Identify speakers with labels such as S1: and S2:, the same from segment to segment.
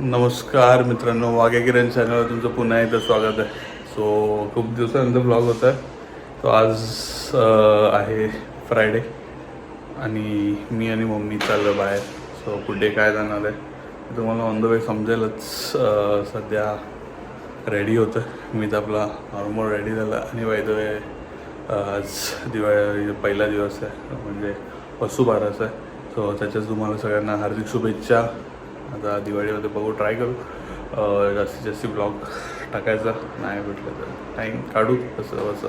S1: नमस्कार मित्रांनो वाघ्या किरण चॅनलवर तुमचं पुन्हा एकदा स्वागत आहे. सो खूप दिवसानंतर ब्लॉग होता आहे. तो आज आहे फ्रायडे आणि मी आणि मम्मी चाललं बाहेर. सो कुठे काय जाणार आहे? तुम्हाला ऑन द वे समजेलच. सध्या रेडी होतं मी तर आपला नॉर्मल रेडी झाला. आणि बाय द वे आज दिवाळी पहिला दिवस आहे. म्हणजे वसुबारस आहे. सो त्याच्याच तुम्हाला सगळ्यांना हार्दिक शुभेच्छा. आता दिवाळीमध्ये बघू ट्राय करू. जास्तीत जास्त ब्लॉग टाकायचा. नाही भेटलं तर टाईम काढू कसं कसं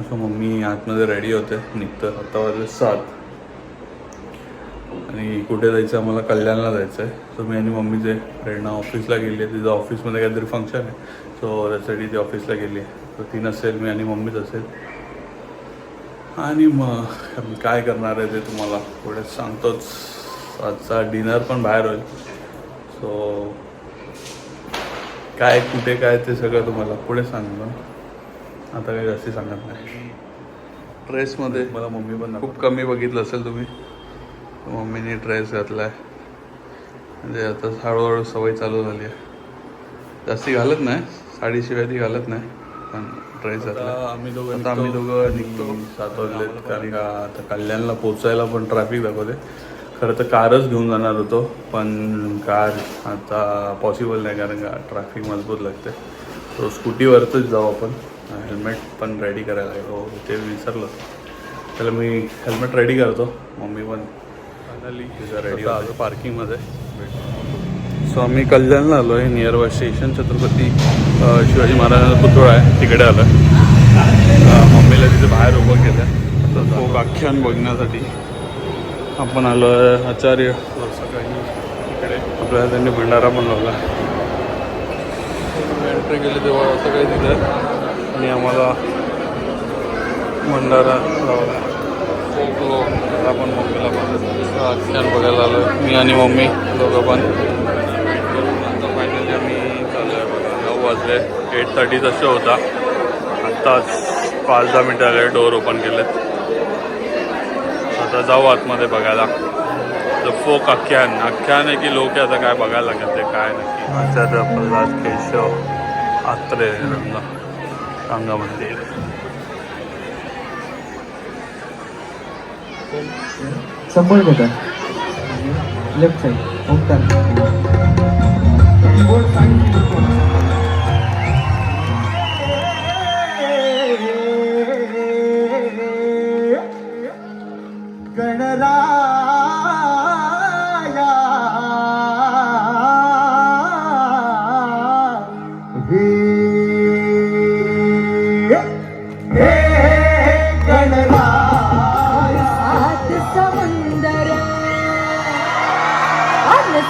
S1: असं मम्मी आतमध्ये रेडी होते. निघतं आता वाजले सात. आणि कुठे जायचं? आम्हाला कल्याणला जायचं आहे सो मी आणि मम्मीचे प्रेरणा ऑफिसला गेली आहे तिचं ऑफिसमध्ये काहीतरी फंक्शन आहे. सो त्यासाठी ती ऑफिसला गेली आहे तर ती नसेल मी आणि मम्मीच असेल. आणि मग काय करणार आहे ते तुम्हाला पुढे सांगतोच. आजचा डिनर पण बाहेर होईल. सो काय कुठे काय ते सगळं तुम्हाला पुढे सांगतो आता काही जास्ती सांगत नाही. ड्रेसमध्ये मला मम्मी पण खूप कमी बघितलं असेल तुम्ही. मम्मीने ड्रेस घातला आहे म्हणजे आता हळूहळू सवय चालू झाली आहे. जास्ती घालत नाही. साडीशिवाय ती घालत नाही. पण ड्रेस घातला आम्ही दोघं आता आम्ही दोघं निघतो. सात वाजलेत कारण का आता कल्याणला पोचायला पण ट्रॅफिक दाखवते. खरं तर कारच घेऊन जाणार होतो पण कार आता पॉसिबल नाही कारण का ट्रॅफिक मजबूत लागते. सो स्कूटीवरच जाऊ आपण. हेल्मेट पण रेडी करायला लागेल. हो ते विसरलं. त्याला मी हेल्मेट रेडी करतो. मम्मी पण फायनली रेडी होतो. पार्किंगमध्ये सो आम्ही कल्याणला आलो आहे. Near by station Chhatrapati Shivaji महाराजांचा पुतळा आहे. तिकडे आलं मम्मीला तिथे बाहेर उभं केलं. तर तो आख्यान बघण्यासाठी. आपण आलो आहे आचार्य. इकडे आपल्याला त्यांनी भंडारा पण लावला एंट्री केली तेव्हा असं काही तिथं आणि आम्हाला भंडारा लावला. तो आपण मम्मीला पण बघायला आलो मी आणि मम्मी दोघं पण. फायनली आम्ही चाललो आहे बघा. नऊ वाजले. एट थर्टीचा शो होता. आत्ताच पाच दहा मिनटं झाले. डोअर ओपन केलेत. आता जाऊ आतमध्ये बघायला. द फोक आख्यान आख्यान आहे की लोक आता काय बघायला लागत ते काय नक्की? आचार्य प्रल्हाद केशव आत्रे रंग रंग मंदिर
S2: समोर बघा लेफ्ट साईड ओमकार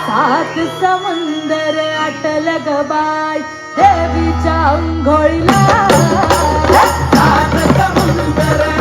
S3: सात समुंदर. अटल गबाय देवीच्या अंघोळीला. सात समुंदर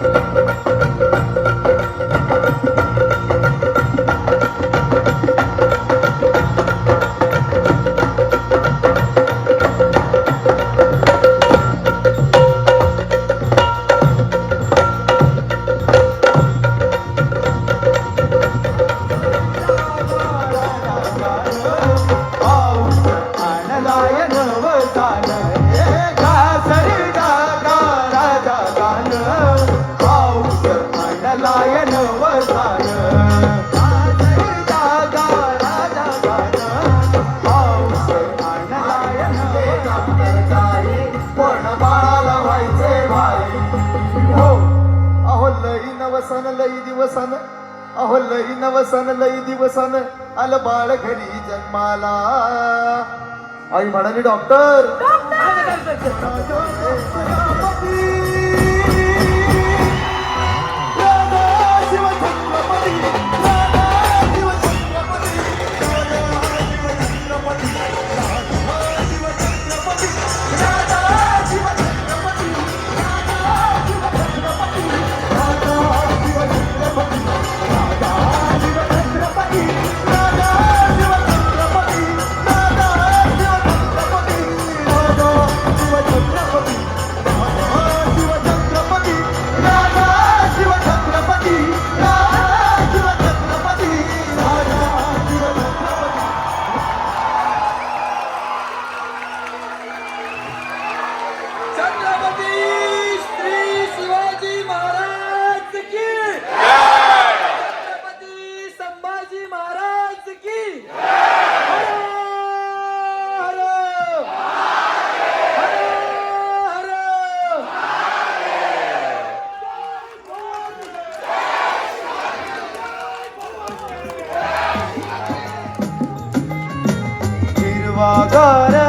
S2: Thank you. दिवसान लई दिवसान आल बाळ घरी जन्माला आई म्हणाली डॉक्टर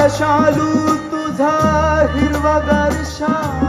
S2: शालू तुझा हिरवागार शाल.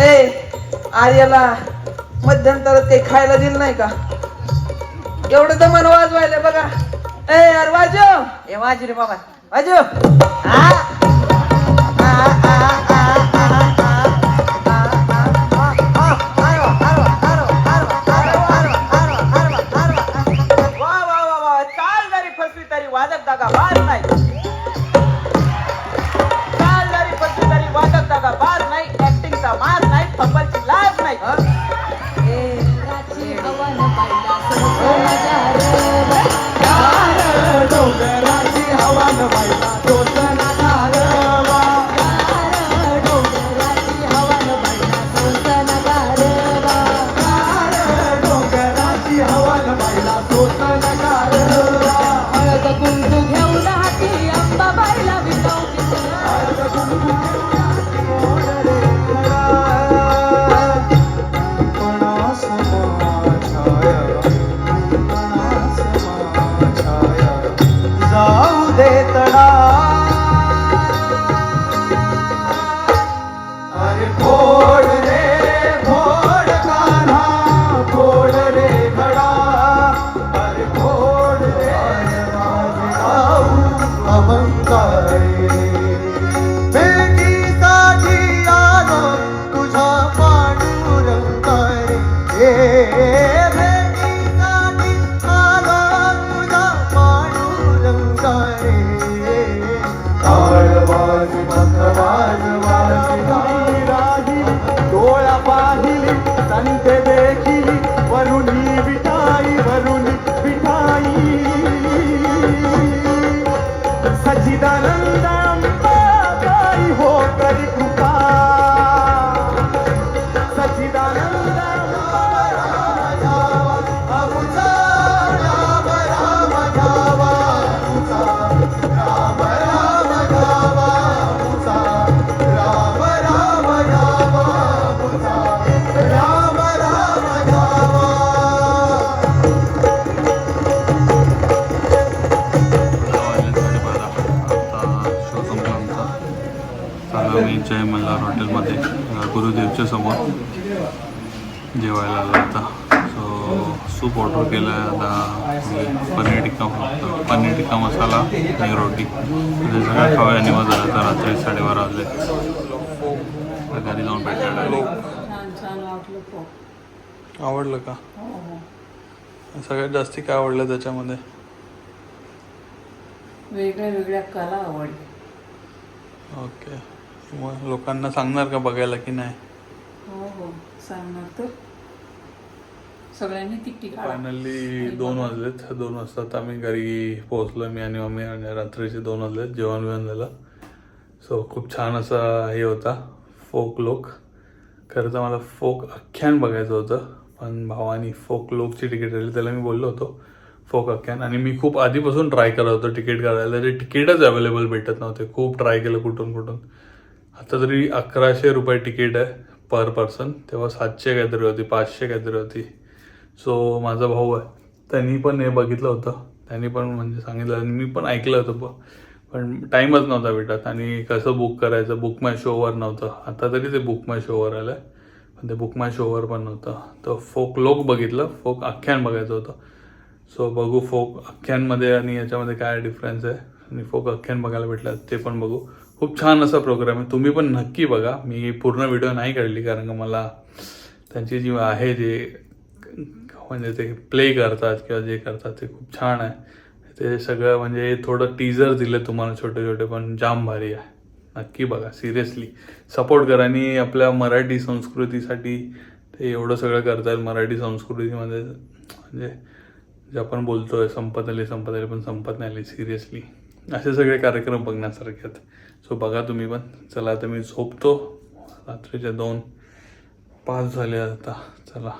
S4: ए आर्याला मध्यंतर ते खायला दिलं नाही का? एवढं तर मन वाजवायला बघा. ए अरे वाजव. ए वाजू रे बाबा.
S5: वाजू हा पाहिली
S1: संत देखिली वरुण जेवायला आलो आता. सो सूप ऑर्डर केलं आहे. आता मी पनीर टिक्का मागतो. पनीर टिक्का मसाला आणि रोटी. ते सगळं खाऊया आणि मग झालं तर रात्री साडेबारा वाजले. घरी जाऊन भेटायला आवडलं का? सगळ्यात जास्ती काय आवडलं त्याच्यामध्ये?
S6: वेगळ्या वेगळ्या कला आवडल्या
S1: ओके मग लोकांना सांगणार का बघायला की नाही?
S6: हो हो. सांगणार तर सगळ्यांनी काढा.
S1: फायनली दोन वाजलेत. दोन वाजता आम्ही घरी पोहोचलो मी आणि मम्मी आणि रात्रीचे दोन वाजलेत. जेवण बिवण झालं. सो खूप छान असा हे होता फोक लोक. खरं तर मला फोक आख्यान बघायचं होतं पण भावानी फोक लोकची तिकीट आली त्याला मी बोललो होतो फोक आख्यान आणि मी खूप आधीपासून ट्राय करत होतो तिकीट करायला ते तिकीटच अवेलेबल भेटत नव्हते. खूप ट्राय केलं कुठून कुठून. आता तरी अकराशे रुपये तिकीट आहे. पर पर्सन तेव्हा सातशे काहीतरी होती पाचशे काहीतरी होती. सो माझा भाऊ आहे. त्यांनी पण हे बघितलं होतं. त्यांनी पण म्हणजे सांगितलं आणि मी पण ऐकलं होतं प- पण टाईमच नव्हता भेटत आणि कसं बुक करायचं बुक माय शोवर नव्हतं. आता तरी ते बुक माय शोवर आलं पण ते बुक माय शोवर पण नव्हतं. तर फोक लोक बघितलं. फोक आख्यान बघायचं होतं. सो बघू फोक आख्यांमध्ये आणि याच्यामध्ये काय डिफरन्स आहे. आणि फोक आख्यान बघायला भेटलं ते पण बघू. खूप छान असा प्रोग्राम आहे. तुम्ही पण नक्की बघा. मी पूर्ण व्हिडिओ नाही काढली कारण का मला त्यांची जी आहे जे म्हणजे ते प्ले करतात किंवा जे करतात ते खूप छान आहे. ते सगळं म्हणजे थोडं टीजर दिलं तुम्हाला छोटे छोटे पण जाम भारी आहे. नक्की बघा. सिरियसली सपोर्ट करा आणि आपल्या मराठी संस्कृतीसाठी ते एवढं सगळं करतात मराठी संस्कृतीमध्ये. म्हणजे जे आपण बोलतोय संपत आली संपत आली पण संपत नाही आली. सिरियसली असे सगळे कार्यक्रम बघण्यासारखे आहेत. सो बघा तुम्ही पण. चला आता मी झोपतो. रात्रीचे दोन पाच झाले आता. चला.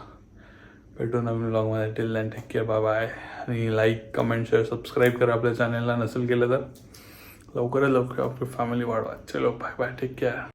S1: भेटू नवीन ब्लॉगमध्ये till then take care bye bye आणि लाईक कमेंट शेअर सबस्क्राईब करा आपल्या चॅनलला नसेल केलं तर लवकरात लवकर आपली फॅमिली वाढवा. चलो बाय बाय टेक केअर